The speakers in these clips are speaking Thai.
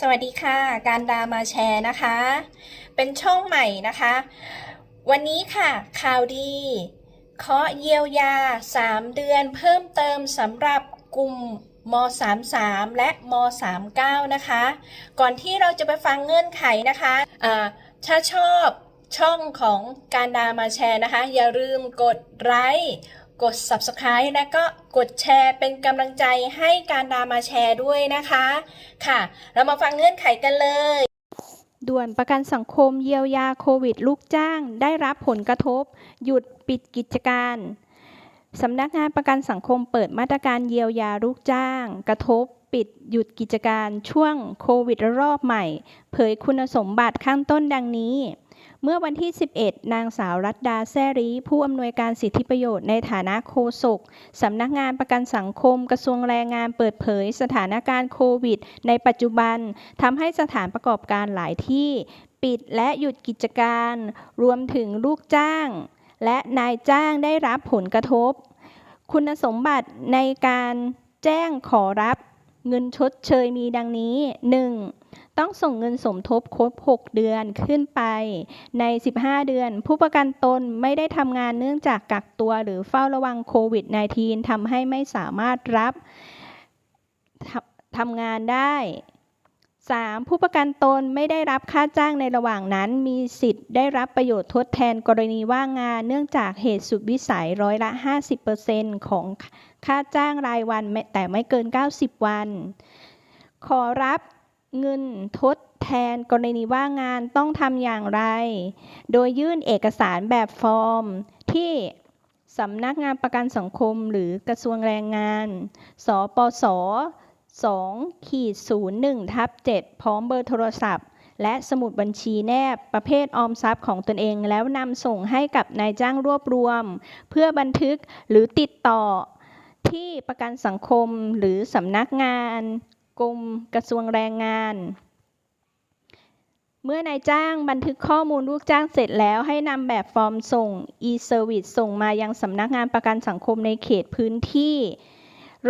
สวัสดีค่ะ การดามาแชร์นะคะ เป็นช่องใหม่นะคะ วันนี้ค่ะ ข่าวดี เคาะเยียวยา 3 เดือนเพิ่มเติมสำหรับกลุ่มม 33 และม 39 นะคะ ก่อนที่เราจะไปฟังเงื่อนไขนะคะอ่าถ้าชอบช่องของการดามาแชร์นะคะ อย่าลืมกดไลค์ กด Subscribe และก็กดแชร์เป็นกำลังใจให้การดามาแชร์ด้วยนะคะ ค่ะ เรามาฟังเงื่อนไขกันเลย ด่วนประกันสังคมเยียวยาโควิดลูกจ้าง ได้รับผลกระทบ หยุดปิดกิจการสำนักงานประกันสังคมเปิดมาตรการเยียวยาลูกจ้าง กระทบ ปิดหยุดกิจการช่วงโควิดระลอกใหม่ เผยคุณสมบัติข้างต้นดังนี้ เมื่อวันที่ 11 นางสาวรัตดาแซรีผู้อำนวยการสิทธิประโยชน์ในฐานะโฆษกสำนักงานประกันสังคมกระทรวงแรงงานเปิดเผยสถานการณ์โควิด ในปัจจุบันทำให้สถานประกอบการหลายที่ ปิดและหยุดกิจการ รวมถึงลูกจ้าง และนายจ้างได้รับผลกระทบ คุณสมบัติในการแจ้งขอรับเงินชดเชยมีดังนี้ 1. ต้องส่งเงินสมทบครบ 6 เดือนขึ้นไป ใน 15 เดือน ผู้ประกันตนไม่ได้ทำงานเนื่องจากกักตัวหรือเฝ้าระวังโควิด -19 ทำให้ไม่สามารถรับทำทำงานได้ 3. ผู้ประกันตนไม่ได้รับค่าจ้างในระหว่างนั้น มีสิทธิ์ได้รับประโยชน์ทดแทนกรณีว่างงาน เนื่องจากเหตุสุดวิสัยร้อยละ 50%ของค่าจ้างรายวันแต่ไม่เกิน 90 วัน ขอรับ เงินทดแทนกรณีว่างงานต้องทำอย่างไร โดยยื่นเอกสารแบบฟอร์ม ที่สำนักงานประกันสังคมหรือกระทรวงแรงงาน สปส2ขีด01ทับ7พร้อมเบอร์โทรศัพท์ และสมุดบัญชีแนบประเภทออมทรัพย์ของตนเองแล้วนำส่งให้กับนายจ้างรวบรวม เพื่อบันทึกหรือติดต่อที่ประกันสังคมหรือสำนักงาน กรมกระทรวงแรงงาน เมื่อนายจ้างบันทึกข้อมูลลูกจ้างเสร็จแล้วให้นำแบบฟอร์มส่ง e-service ส่งมายังสำนักงานประกันสังคมในเขตพื้นที่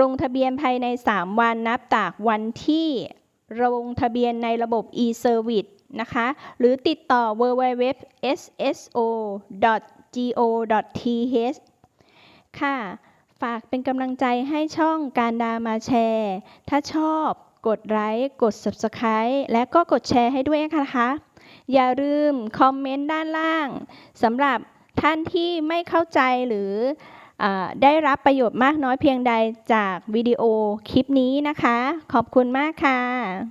ลงทะเบียนภายใน 3 วันนับจากวันที่ลงทะเบียนในระบบ e-service นะคะ หรือติดต่อ www.sso.go.th ค่ะ ฝากเป็นกำลังใจให้ช่องการดามาแชร์ ถ้าชอบกดไลค์ กด Subscribe และก็กดแชร์ให้ด้วยนะคะ อย่าลืมคอมเมนต์ด้านล่างสำหรับท่านที่ไม่เข้าใจหรืออได้รับประโยชน์มากน้อยเพียงใดจากวิดีโอคลิปนี้นะคะ ขอบคุณมากค่ะ